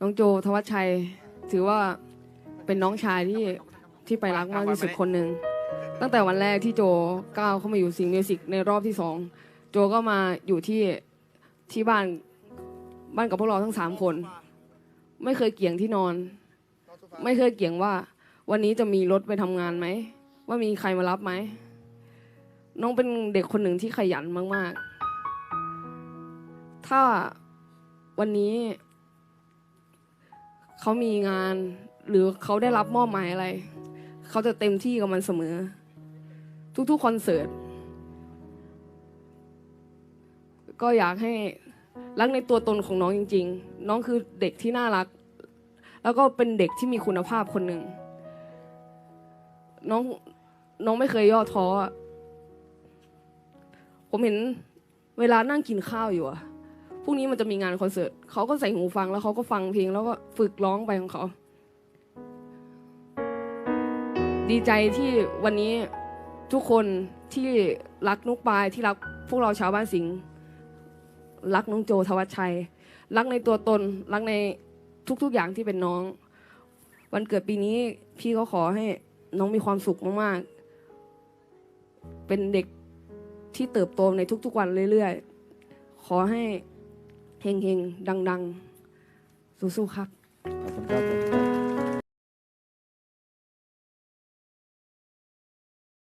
น้องโจทวัชชัย ถือว่าเป็นน้องชายที่ที่ไปรักมากที่สุดคนหนึ่งตั้งแต่วันแรกที่โจก้าวเข้ามาอยู่สิงห์มิวสิกในรอบที่สองโจก็มาอยู่ที่ที่บ้านบ้านกับพวกเราทั้งสามคน ไม่เคยเกี่ยงที่นอน ไม่เคยเกี่ยงว่า วันนี้จะมีรถไปทำงานไหมว่ามีใครมารับไหมน้องเป็นเด็กคนหนึ่งที่ขยันมาก ๆ ถ้าวันนี้ เขามีงาน หรือเขาได้รับมอบหมายอะไร เขาจะเต็มที่กับมันเสมอ ทุกๆคอนเสิร์ตก็อยากให้รักในตัวตนของน้องจริง ๆ น้องคือเด็กที่น่ารัก แล้วก็เป็นเด็กที่มีคุณภาพคนหนึ่งน้องน้องไม่เคยย่อท้อผมเห็นเวลานั่งกินข้าวอยู่อะ พรุ่งนี้มันจะมีงานคอนเสิร์ตเขาก็ใส่หูฟังแล้วเขาก็ฟังเพลงแล้วก็ฝึกร้องไปของเขา ดีใจที่วันนี้ทุกคนที่รักนุกปายที่รักพวกเราชาวบ้านสิงห์รักน้องโจทวัชชัย รักในตัวตน รักในทุกๆอย่างที่เป็นน้อง วันเกิดปีนี้พี่ก็ขอให้น้องมีความสุขมากๆ เป็นเด็กที่เติบโตในทุกๆวันเรื่อยๆ ขอให้ เฮงๆ ดัง ๆ สู้ๆ ครับ ขอบคุณครับ